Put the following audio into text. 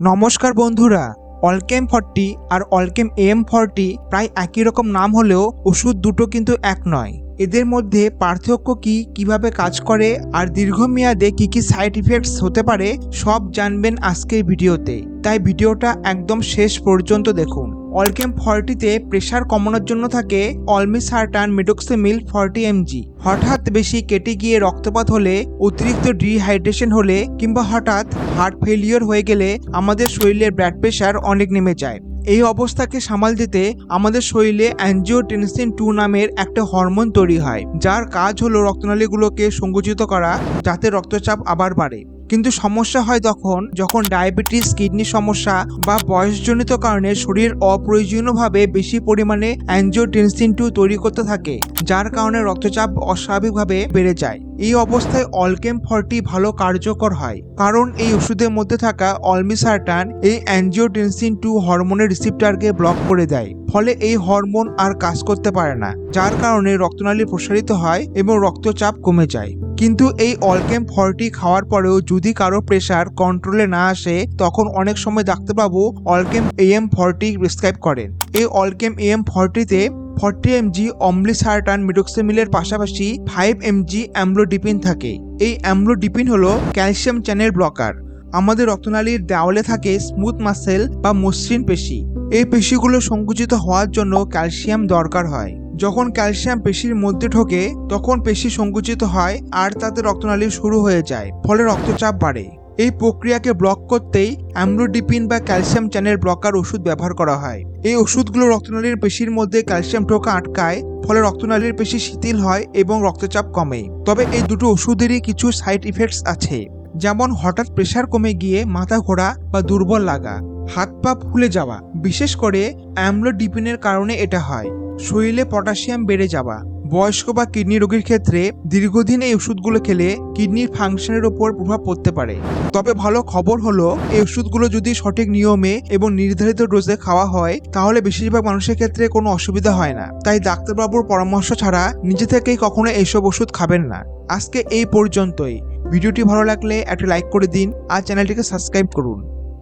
নমস্কার বন্ধুরা অলকেম ফর্টি আর অলকেম এম ফর্টি প্রায় একই রকম নাম হলেও ওষুধ দুটো কিন্তু এক নয়। এদের মধ্যে পার্থক্য কি, কীভাবে কাজ করে, আর দীর্ঘমেয়াদে কি কি সাইড ইফেক্টস হতে পারে, সব জানবেন আজকের ভিডিওতে। তাই ভিডিওটা একদম শেষ পর্যন্ত দেখুন। অলকেম ফর্টিতে প্রেশার কমানোর জন্য থাকে অলমিসার্টান মেডোক্সিমিল ফর্টি এমজি। হঠাৎ বেশি কেটে গিয়ে রক্তপাত হলে, অতিরিক্ত ডিহাইড্রেশন হলে, কিংবা হঠাৎ হার্ট ফেলিওর হয়ে গেলে আমাদের শরীরের ব্লাড প্রেশার অনেক নেমে যায়। এই অবস্থাকে সামাল দিতে আমাদের শরীরে অ্যাঞ্জিওটেনসিন টু নামের একটা হরমোন তৈরি হয়, যার কাজ হলো রক্তনালীগুলোকে সংকুচিত করা, যাতে রক্তচাপ আবার বাড়ে। কিন্তু সমস্যা হয় তখন যখন ডায়াবেটিস, কিডনি সমস্যা বা বয়সজনিত কারণে শরীর অপ্রয়োজনীয়ভাবে বেশি পরিমাণে অ্যাঞ্জিওটেনসিন টু তৈরি করতে থাকে, যার কারণে রক্তচাপ অস্বাভাবিকভাবে বেড়ে যায়। এই অবস্থায় অলকেম ফর্টি ভালো কার্যকর হয়, কারণ এই ওষুধের মধ্যে থাকা অলমিসার্টান এই অ্যাঞ্জিওটেনসিন টু হরমোনের রিসিপ্টারকে ব্লক করে দেয়, ফলে এই হরমোন আর কাজ করতে পারে না, যার কারণে রক্তনালী প্রসারিত হয় এবং রক্তচাপ কমে যায়। কিন্তু এই অলকেম ফর্টি খাওয়ার পরেও যদি কারও প্রেশার কন্ট্রোলে না আসে, তখন অনেক সময় ডাক্তারবাবু অলকেম এএম ফর্টি প্রেসক্রাইব করেন। এই অলকেম এএম ফর্টিতে ফর্টি এমজি অম্লিসার্টান মিডোক্সিমিলের পাশাপাশি ফাইভ এমজি অ্যামলোডিপিন থাকে। এই অ্যামলোডিপিন হলো ক্যালসিয়াম চ্যানেল ব্লকার আমাদের রক্তনালীর দেওয়ালে থাকে স্মুথ মাসেল বা মসৃণ পেশি। এই পেশিগুলো সংকুচিত হওয়ার জন্য ক্যালসিয়াম দরকার হয়। যখন ক্যালসিয়াম পেশির মধ্যে ঢোকে, তখন পেশি সংকুচিত হয় আর তাতে রক্তনালী শুরু হয়ে যায়, ফলে রক্তচাপ বাড়ে। এই প্রক্রিয়াকে ব্লক করতেই অ্যামলোডিপিন বা ক্যালসিয়াম চ্যানেল ব্লকার ওষুধ ব্যবহার করা হয়। এই ওষুধগুলো রক্তনালীর পেশির মধ্যে ক্যালসিয়াম ঢোকা আটকায়, ফলে রক্তনালীর পেশি শিথিল হয় এবং রক্তচাপ কমে। তবে এই দুটো ওষুধেরই কিছু সাইড ইফেক্টস আছে, যেমন হঠাৎ প্রেশার কমে গিয়ে মাথা ঘোরা বা দুর্বল লাগা। হাত পা ফুলে যাওয়া, বিশেষ করে অ্যামলোডিপিনের কারণে এটা হয়। শরীরে পটাশিয়াম বেড়ে যাওয়া, বয়স্ক বা কিডনি রোগীর ক্ষেত্রে দীর্ঘদিন এই ওষুধগুলো খেলে কিডনির ফাংশনের ওপর প্রভাব পড়তে পারে। তবে ভালো খবর হলো, এই ওষুধগুলো যদি সঠিক নিয়মে এবং নির্ধারিত ডোজে খাওয়া হয়, তাহলে বেশিরভাগ মানুষের ক্ষেত্রে কোনো অসুবিধা হয় না। তাই ডাক্তারবাবুর পরামর্শ ছাড়া নিজে থেকেই কখনো এইসব ওষুধ খাবেন না। আজকে এই পর্যন্তই। ভিডিওটি ভালো লাগলে একটা লাইক করে দিন আর চ্যানেলটিকে সাবস্ক্রাইব করুন।